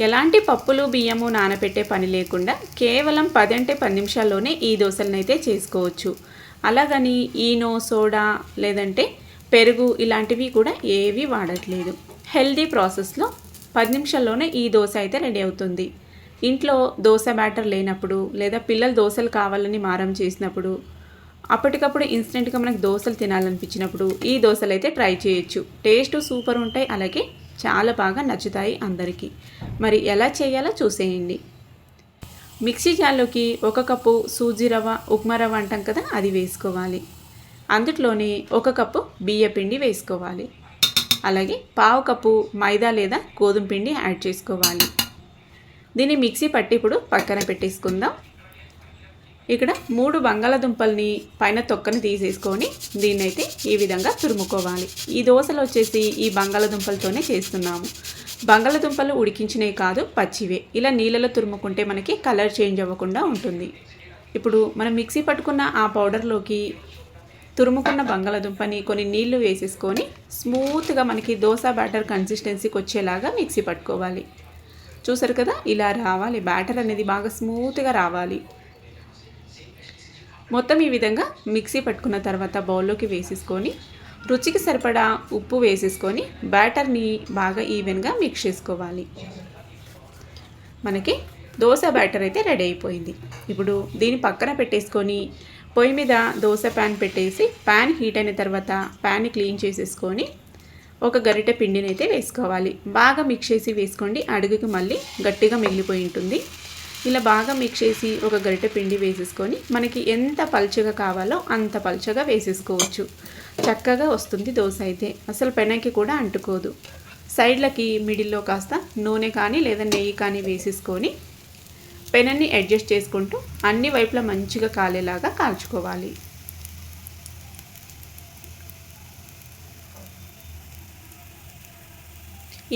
ఎలాంటి పప్పులు బియ్యము నానబెట్టే పని లేకుండా కేవలం పదంటే పది నిమిషాల్లోనే ఈ దోశలను అయితే చేసుకోవచ్చు. అలాగని ఈనో సోడా లేదంటే పెరుగు ఇలాంటివి కూడా ఏవి వాడట్లేదు. హెల్దీ ప్రాసెస్లో పది నిమిషాల్లోనే ఈ దోశ అయితే రెడీ అవుతుంది. ఇంట్లో దోశ బ్యాటర్ లేనప్పుడు లేదా పిల్లలు దోశలు కావాలని మారం చేసినప్పుడు అప్పటికప్పుడు ఇన్స్టెంట్గా మనకు దోశలు తినాలనిపించినప్పుడు ఈ దోశలు అయితే ట్రై చేయొచ్చు. టేస్ట్ సూపర్ ఉంటాయి. అలాగే చాలా బాగా నచ్చుతాయి అందరికీ. మరి ఎలా చేయాలో చూసేయండి. మిక్సీ జార్లోకి ఒక కప్పు సూజీ రవ్వ ఉప్మా రవ్వ అంటాం కదా అది వేసుకోవాలి. అందులోనే ఒక కప్పు బియ్య పిండి వేసుకోవాలి. అలాగే పావు కప్పు మైదా లేదా గోధుమ పిండి యాడ్ చేసుకోవాలి. దీన్ని మిక్సీ పట్టి ఇప్పుడు పక్కన పెట్టేసుకుందాం. ఇక్కడ మూడు బంగాళదుంపల్ని పైన తొక్కని తీసేసుకొని దీన్ని అయితే ఈ విధంగా తురుముకోవాలి. ఈ దోశలు వచ్చేసి ఈ బంగాళదుంపలతోనే చేస్తున్నాము. బంగాళదుంపలు ఉడికించినవి కాదు పచ్చివే. ఇలా నీళ్ళలో తురుముకుంటే మనకి కలర్ చేంజ్ అవ్వకుండా ఉంటుంది. ఇప్పుడు మనం మిక్సీ పట్టుకున్న ఆ పౌడర్లోకి తురుముకున్న బంగాళదుంపని కొన్ని నీళ్ళు వేసేసుకొని స్మూత్గా మనకి దోశ బ్యాటర్ కన్సిస్టెన్సీకి వచ్చేలాగా మిక్సీ పట్టుకోవాలి. చూసారు కదా ఇలా రావాలి. బ్యాటర్ అనేది బాగా స్మూత్గా రావాలి. మొత్తం ఈ విధంగా మిక్సీ పట్టుకున్న తర్వాత బౌల్లోకి వేసేసుకొని రుచికి సరిపడా ఉప్పు వేసేసుకొని బ్యాటర్ని బాగా ఈవెన్గా మిక్స్ చేసుకోవాలి. మనకి దోశ బ్యాటర్ అయితే రెడీ అయిపోయింది. ఇప్పుడు దీన్ని పక్కన పెట్టేసుకొని పొయ్యి మీద దోశ ప్యాన్ పెట్టేసి ప్యాన్ హీట్ అయిన తర్వాత ప్యాన్ని క్లీన్ చేసేసుకొని ఒక గరిటె పిండిని అయితే వేసుకోవాలి. బాగా మిక్స్ చేసి వేసుకోండి. అడుగుకి మళ్ళీ గట్టిగా మిగిలిపోయి ఉంటుంది. ఇలా బాగా మిక్స్ చేసి ఒక గరిటె పిండి వేసేసుకొని మనకి ఎంత పల్చగా కావాలో అంత పల్చగా వేసేసుకోవచ్చు. చక్కగా వస్తుంది దోశ అయితే. అసలు పెనకి కూడా అంటుకోదు. సైడ్లకి మిడిల్లో కాస్త నూనె కానీ లేదా నెయ్యి కానీ వేసేసుకొని పెనన్ని అడ్జస్ట్ చేసుకుంటూ అన్ని వైపులా మంచిగా కాలేలాగా కాల్చుకోవాలి.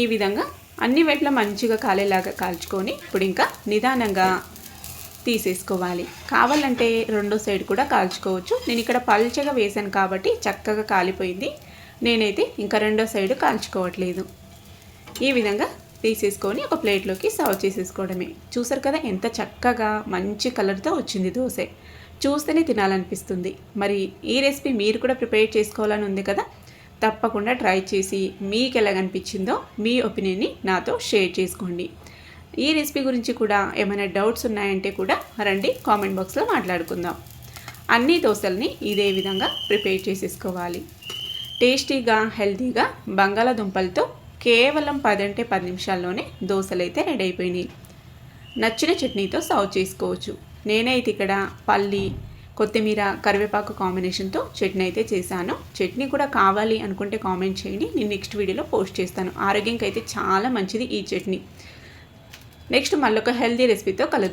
ఈ విధంగా అన్ని వైపులా మంచిగా కాలేలాగా కాల్చుకొని ఇప్పుడు ఇంకా నిదానంగా తీసేసుకోవాలి. కావాలంటే రెండో సైడ్ కూడా కాల్చుకోవచ్చు. నేను ఇక్కడ పల్చగా వేసాను కాబట్టి చక్కగా కాలిపోయింది. నేనైతే ఇంకా రెండో సైడ్ కాల్చుకోవట్లేదు. ఈ విధంగా తీసేసుకొని ఒక ప్లేట్లోకి సర్వ్ చేసేసుకోవడమే. చూసారు కదా ఎంత చక్కగా మంచి కలర్తో వచ్చింది దోశ. చూస్తేనే తినాలనిపిస్తుంది. మరి ఈ రెసిపీ మీరు కూడా ప్రిపేర్ చేసుకోవాలని ఉంది కదా? తప్పకుండా ట్రై చేసి మీకు ఎలాగనిపించిందో మీ ఒపీనియన్ని నాతో షేర్ చేసుకోండి. ఈ రెసిపీ గురించి కూడా ఏమైనా డౌట్స్ ఉన్నాయంటే కూడా రండి కామెంట్ బాక్స్లో మాట్లాడుకుందాం. అన్ని దోశల్ని ఇదే విధంగా ప్రిపేర్ చేసేసుకోవాలి. టేస్టీగా హెల్తీగా బంగాళాదుంపలతో కేవలం పదంటే పది నిమిషాల్లోనే దోశలు అయితే రెడీ అయిపోయినాయి. నచ్చిన చట్నీతో సర్వ్ చేసుకోవచ్చు. నేనైతే ఇక్కడ పల్లి కొత్తిమీర కరివేపాకు కాంబినేషన్తో చట్నీ అయితే చేశాను. చట్నీ కూడా కావాలి అనుకుంటే కామెంట్ చేయండి. నేను నెక్స్ట్ వీడియోలో పోస్ట్ చేస్తాను. ఆరోగ్యంకి అయితే చాలా మంచిది ఈ చట్నీ. నెక్స్ట్ మళ్ళొక హెల్తీ రెసిపీతో కలుద్దాం.